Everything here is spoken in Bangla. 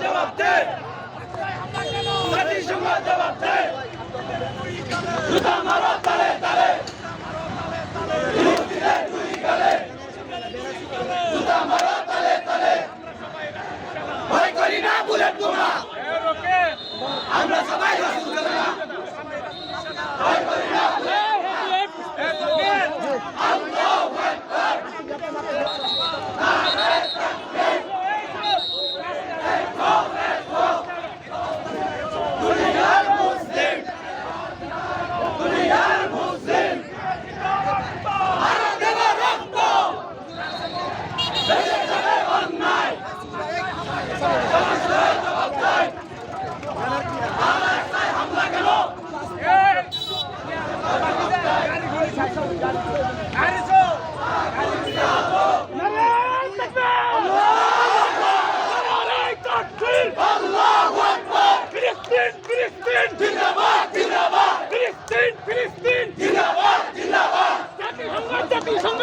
জবাব দে। জবাব দে। মারো। ফিলিস্তিন জিন্দাবাদ জিন্দাবাদ জাতিসংঘ জাতিসংঘ